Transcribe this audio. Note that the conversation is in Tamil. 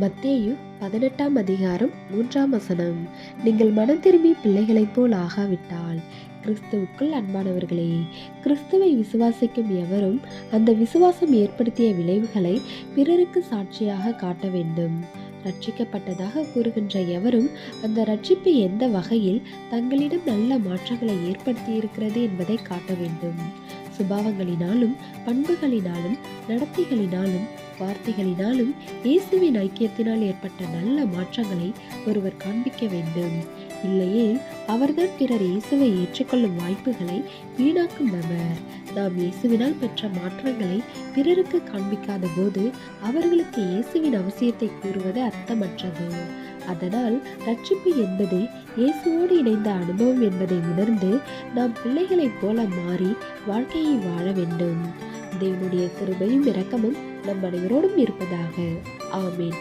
மத்தேயு பதினெட்டாம் அதிகாரம் மூன்றாம் வசனம். நீங்கள் மனம் திரும்பி பிள்ளைகளைப் போல் ஆகாவிட்டால் கிறிஸ்துவுக்குள் அன்பானவர்களே கிறிஸ்துவை விசுவாசிக்கும் எவரும் அந்த விசுவாசம் ஏற்படுத்திய விளைவுகளை பிறருக்கு சாட்சியாக காட்ட வேண்டும். ரட்சிக்கப்பட்டதாக கூறுகின்ற எவரும் அந்த ரட்சிப்பு எந்த வகையில் தங்களிடம் நல்ல மாற்றங்களை ஏற்படுத்தியிருக்கிறது என்பதை காட்ட வேண்டும். சுபாவங்களினாலும் பண்புகளினாலும் நடத்தைகளினாலும் வார்த்தைகளினாலும் இயேசுவின் ஐக்கியத்தினால் ஏற்பட்ட நல்ல மாற்றங்களை ஒருவர் காண்பிக்க வேண்டும். இல்லையே அவர்தான் பிறர் இயேசுவை ஏற்றுக்கொள்ளும் வாய்ப்புகளை வீணாக்கும் நபர். நாம் இயேசுவினால் பெற்ற மாற்றங்களை பிறருக்கு காண்பிக்காத போது அவர்களுக்கு இயேசுவின் அவசியத்தை கூறுவது அர்த்தமற்றது. அதனால் ரட்சிப்பு என்பது இயேசுவோடு இணைந்த அனுபவம் என்பதை உணர்ந்து நாம் பிள்ளைகளைப் போல மாறி வாழ்க்கையை வாழ வேண்டும். தேவனுடைய கிருபையும் இரக்கமும் நம் அனைவரோடும் இருப்பதாக. ஆமீன்.